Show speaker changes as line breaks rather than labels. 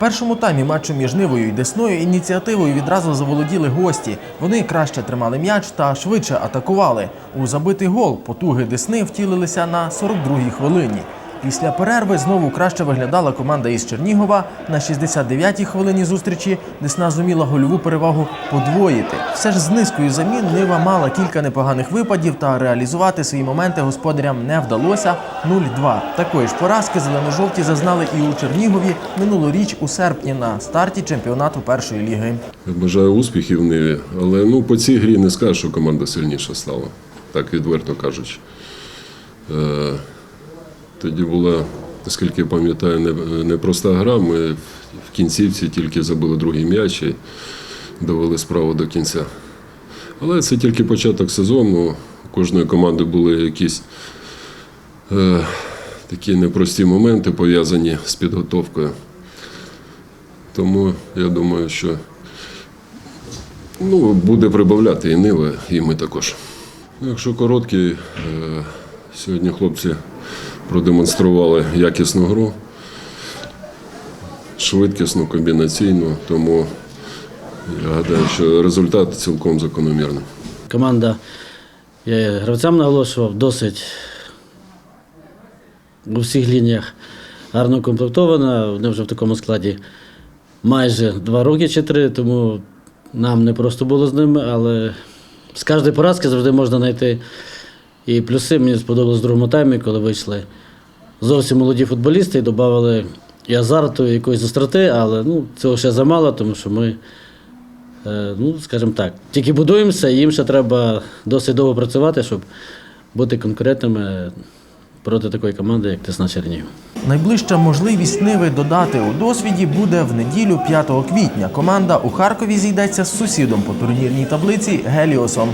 першому таймі матчу між Нивою і Десною ініціативою відразу заволоділи гості. Вони краще тримали м'яч та швидше атакували. У забитий гол потуги Десни втілилися на 42-й хвилині. Після перерви знову краще виглядала команда із Чернігова. На 69-й хвилині зустрічі Десна зуміла гольову перевагу подвоїти. Все ж з низкою замін Нива мала кілька непоганих випадів та реалізувати свої моменти господарям не вдалося 0-2. Такої ж поразки зелено-жовті зазнали і у Чернігові минулоріч у серпні на старті чемпіонату першої ліги.
Бажаю успіхів Ниві, але ну, по цій грі не скажу, що команда сильніша стала, так відверто кажучи. Тоді була, наскільки я пам'ятаю, непроста гра. Ми в кінцівці тільки забили другий м'яч і довели справу до кінця. Але це тільки початок сезону. У кожної команди були якісь е, такі непрості моменти, пов'язані з підготовкою. Тому я думаю, що Ну, буде прибавляти і Нива, і ми також. Ну, Якщо короткі, е, сьогодні хлопці продемонстрували якісну гру, швидкісну, комбінаційну, тому я гадаю, що результат цілком закономірний.
Команда, я гравцям наголошував, досить у всіх лініях гарно укомплектована. Вони вже в такому складі майже два роки чи три, тому нам не просто було з ними, але з кожної поразки завжди можна знайти і плюси. Мені сподобалось в другому таймі, коли вийшли зовсім молоді футболісти і додали і азарту, і якоїсь остроти, але ну, цього ще замало, тому що ми. Е, Ну, скажімо так, тільки будуємося, і їм ще треба досить довго працювати, щоб бути конкурентними проти такої команди, як Тесна Чернігів.
Найближча можливість Ниви додати у досвіді буде в неділю 5 квітня. Команда у Харкові зійдеться з сусідом по турнірній таблиці Геліосом.